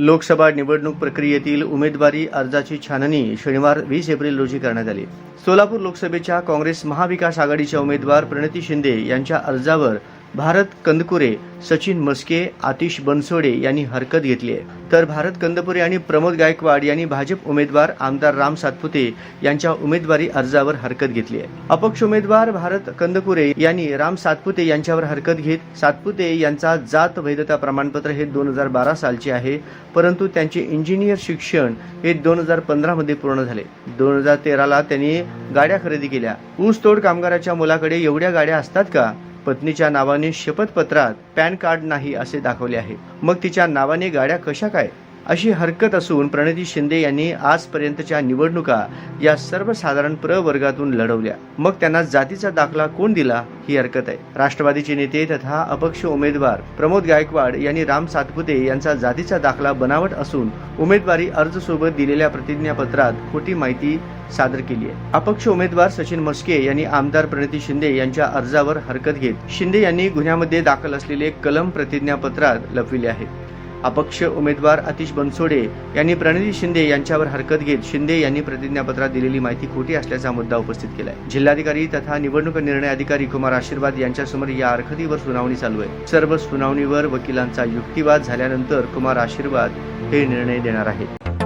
लोकसभा निवडणूक प्रक्रियेतील उमेदवारी अर्जाची छाननी शनिवार वीस एप्रिल रोजी करण्यात आली. सोलापूर लोकसभेच्या काँग्रेस महाविकास आघाडीच्या उमेदवार प्रणिती शिंदे यांच्या अर्जावर भारत कंदकुरे सचिन मस्के आतिश बनसोडे यांनी हरकत घेतली आहे. तर भारत कंदपुरे आणि प्रमोद गायकवाड यांनी भाजप उमेदवार आमदार राम सातपुते यांच्या उमेदवारी अर्जावर हरकत घेतली आहे. अपक्ष उमेदवार भारत कंदकुरे यांनी राम सातपुते यांच्यावर हरकत घेत सातपुते यांचा जात वैधता प्रमाणपत्र हे दोन हजार बारा सालचे आहे परंतु त्यांचे इंजिनियर शिक्षण हे दोन हजार पंधरामध्ये पूर्ण झाले. दोन हजार तेराला त्यांनी गाड्या खरेदी केल्या. ऊसतोड कामगाराच्या मुलाकडे एवढ्या गाड्या असतात का? पत्नीच्या नावाने शपथपत्रात पॅन कार्ड नाही असे दाखवले आहे. मग तिच्या नावाने गाड्या कशा काय? अशी हरकत असून प्रणिती शिंदे यांनी आजपर्यंतच्या निवडणुका या सर्वसाधारण प्रवर्गातून लढवल्या. मग त्यांना जातीचा दाखला कोण दिला? ही हरकत आहे. राष्ट्रवादीचे नेते तथा अपक्ष उमेदवार प्रमोद गायकवाड यांनी राम सातपुते यांचा जातीचा दाखला बनावट असून उमेदवारी अर्ज सोबत दिलेल्या प्रतिज्ञापत्रात खोटी माहिती सादर केली आहे. अपक्ष उमेदवार सचिन मस्के यांनी आमदार प्रणिती शिंदे यांच्या अर्जावर हरकत घेत शिंदे यांनी गुन्ह्यामध्ये दाखल असलेले कलम प्रतिज्ञापत्रात लपविले आहे. अपक्ष उमेदवार अतिश बनसोडे यांनी प्रणिती शिंदे यांच्यावर हरकत घेत शिंदे यांनी प्रतिज्ञापत्रात दिलेली माहिती खोटी असल्याचा मुद्दा उपस्थित केलाय. जिल्हाधिकारी तथा निवडणूक निर्णय अधिकारी कुमार आशीर्वाद यांच्यासमोर या हरकतीवर सुनावणी चालू आहे. सर्व सुनावणीवर वकिलांचा युक्तिवाद झाल्यानंतर कुमार आशीर्वाद हे निर्णय देणार आहेत.